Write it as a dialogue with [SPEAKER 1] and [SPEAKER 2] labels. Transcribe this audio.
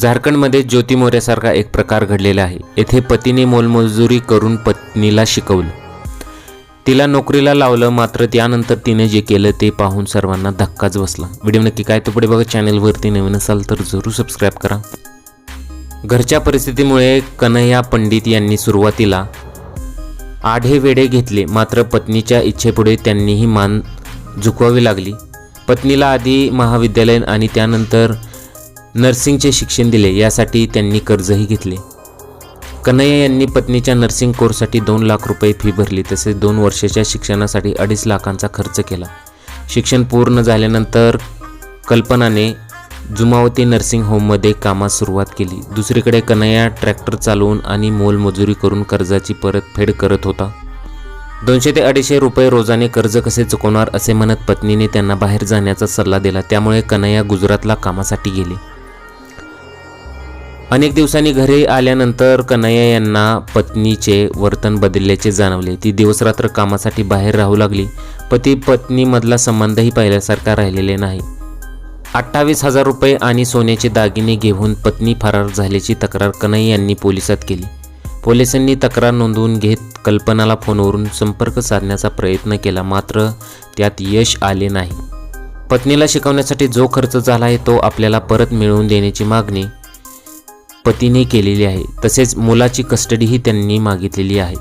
[SPEAKER 1] झारखंडमध्ये ज्योती मोऱ्यासारखा एक प्रकार घडलेला आहे. येथे पतीने मोलमजुरी करून पत्नीला शिकवलं. तिला नोकरीला लावलं मात्र त्यानंतर तिने जे केलं ते पाहून सर्वांना धक्काच बसला. व्हिडिओ नक्की काय तो पुढे बघा. चॅनेलवरती नवीन असाल तर जरूर सबस्क्राईब करा. घरच्या परिस्थितीमुळे कन्हैया पंडित यांनी सुरुवातीला आढे वेढे घेतले मात्र पत्नीच्या इच्छेपुढे त्यांनीही मान झुकवावी लागली. पत्नीला आधी महाविद्यालय आणि त्यानंतर नर्सिंगचे शिक्षण दिले यासाठी त्यांनी कर्जही घेतले. कन्हैया यांनी पत्नीच्या नर्सिंग कोर्ससाठी दोन लाख रुपये फी भरली तसेच दोन वर्षाच्या शिक्षणासाठी अडीच लाखांचा खर्च केला. शिक्षण पूर्ण झाल्यानंतर कल्पनाने जुमावती नर्सिंग होममध्ये कामास सुरुवात केली. दुसरीकडे कन्हैया ट्रॅक्टर चालवून आणि मोलमजुरी करून कर्जाची परतफेड करत होता. दोनशे ते अडीचशे रुपये रोजाने कर्ज कसे चुकवणार असे म्हणत पत्नीने त्यांना बाहेर जाण्याचा सल्ला दिला. त्यामुळे कन्हैया गुजरातला कामासाठी गेले. अनेक दिवसांनी घरी आल्यानंतर कन्हैया यांना पत्नीचे वर्तन बदलल्याचे जाणवले. ती दिवसरात्र कामासाठी बाहेर राहू लागली पती पत्नीमधला संबंधही पाहिल्यासारखा राहिलेले नाही. अठ्ठावीस हजार रुपये आणि सोन्याचे दागिने घेऊन पत्नी फरार झाल्याची तक्रार कन्हैया यांनी पोलिसात केली. पोलिसांनी तक्रार नोंदवून घेत कल्पनाला फोनवरून संपर्क साधण्याचा प्रयत्न केला मात्र त्यात यश आले नाही. पत्नीला शिकवण्यासाठी जो खर्च झाला आहे तो आपल्याला परत मिळवून देण्याची मागणी पतीने केलेली आहे. तसेच मुलाची कस्टडीही त्यांनी मागितलेली आहे.